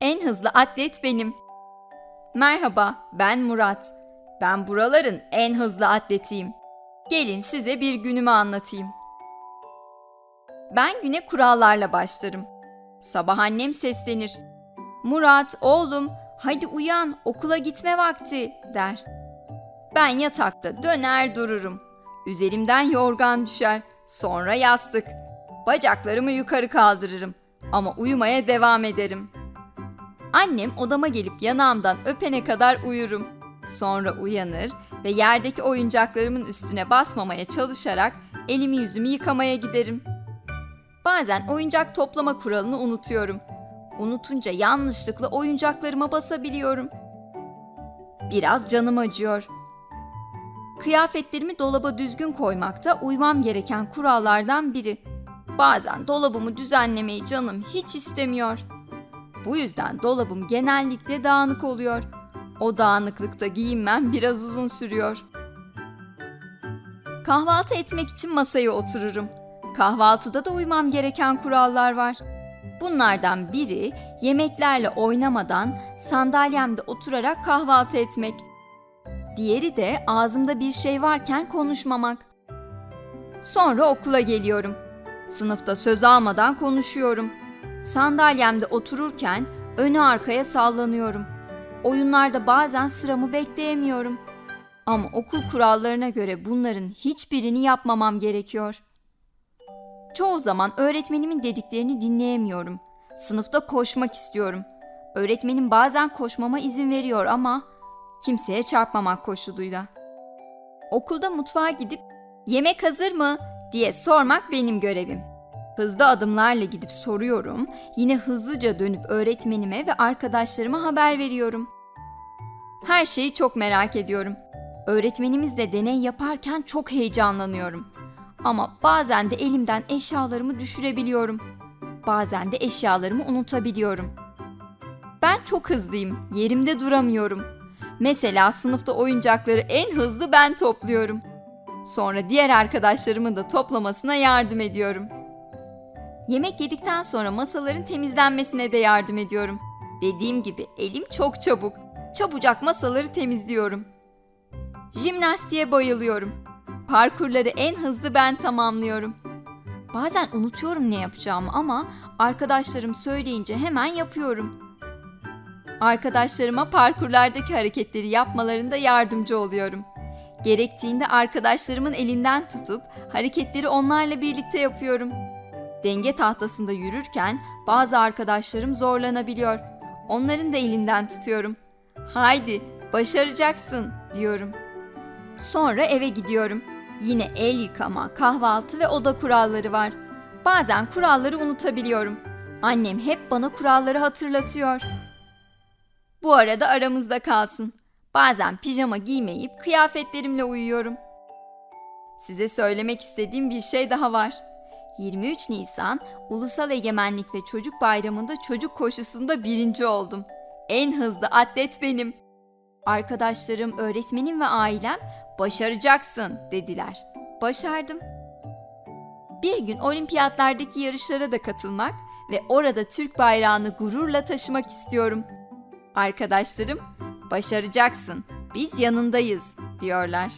En hızlı atlet benim. Merhaba, ben Murat. Ben buraların en hızlı atletiyim. Gelin size bir günümü anlatayım. Ben güne kurallarla başlarım. Sabah annem seslenir. Murat, oğlum, hadi uyan, okula gitme vakti, der. Ben yatakta döner dururum. Üzerimden yorgan düşer, sonra yastık. Bacaklarımı yukarı kaldırırım ama uyumaya devam ederim. Annem odama gelip yanağımdan öpene kadar uyurum. Sonra uyanır ve yerdeki oyuncaklarımın üstüne basmamaya çalışarak elimi yüzümü yıkamaya giderim. Bazen oyuncak toplama kuralını unutuyorum. Unutunca yanlışlıkla oyuncaklarıma basabiliyorum. Biraz canım acıyor. Kıyafetlerimi dolaba düzgün koymakta uymam gereken kurallardan biri. Bazen dolabımı düzenlemeyi canım hiç istemiyor. Bu yüzden dolabım genellikle dağınık oluyor. O dağınıklıkta giyinmem biraz uzun sürüyor. Kahvaltı etmek için masaya otururum. Kahvaltıda da uymam gereken kurallar var. Bunlardan biri yemeklerle oynamadan sandalyemde oturarak kahvaltı etmek. Diğeri de ağzımda bir şey varken konuşmamak. Sonra okula geliyorum. Sınıfta söz almadan konuşuyorum. Sandalyemde otururken öne arkaya sallanıyorum. Oyunlarda bazen sıramı bekleyemiyorum. Ama okul kurallarına göre bunların hiçbirini yapmamam gerekiyor. Çoğu zaman öğretmenimin dediklerini dinleyemiyorum. Sınıfta koşmak istiyorum. Öğretmenim bazen koşmama izin veriyor ama kimseye çarpmamak koşuluyla. Okulda mutfağa gidip yemek hazır mı diye sormak benim görevim. Hızlı adımlarla gidip soruyorum, yine hızlıca dönüp öğretmenime ve arkadaşlarıma haber veriyorum. Her şeyi çok merak ediyorum. Öğretmenimizle deney yaparken çok heyecanlanıyorum. Ama bazen de elimden eşyalarımı düşürebiliyorum. Bazen de eşyalarımı unutabiliyorum. Ben çok hızlıyım, yerimde duramıyorum. Mesela sınıfta oyuncakları en hızlı ben topluyorum. Sonra diğer arkadaşlarımın da toplamasına yardım ediyorum. Yemek yedikten sonra masaların temizlenmesine de yardım ediyorum. Dediğim gibi elim çok çabuk. Çabucak masaları temizliyorum. Jimnastiğe bayılıyorum. Parkurları en hızlı ben tamamlıyorum. Bazen unutuyorum ne yapacağımı ama arkadaşlarım söyleyince hemen yapıyorum. Arkadaşlarıma parkurlardaki hareketleri yapmalarında yardımcı oluyorum. Gerektiğinde arkadaşlarımın elinden tutup hareketleri onlarla birlikte yapıyorum. Denge tahtasında yürürken bazı arkadaşlarım zorlanabiliyor. Onların da elinden tutuyorum. Haydi, başaracaksın diyorum. Sonra eve gidiyorum. Yine el yıkama, kahvaltı ve oda kuralları var. Bazen kuralları unutabiliyorum. Annem hep bana kuralları hatırlatıyor. Bu arada aramızda kalsın. Bazen pijama giymeyip kıyafetlerimle uyuyorum. Size söylemek istediğim bir şey daha var. 23 Nisan Ulusal Egemenlik ve Çocuk Bayramı'nda çocuk koşusunda birinci oldum. En hızlı atlet benim. Arkadaşlarım, öğretmenim ve ailem başaracaksın dediler. Başardım. Bir gün olimpiyatlardaki yarışlara da katılmak ve orada Türk bayrağını gururla taşımak istiyorum. Arkadaşlarım, başaracaksın. Biz yanındayız diyorlar.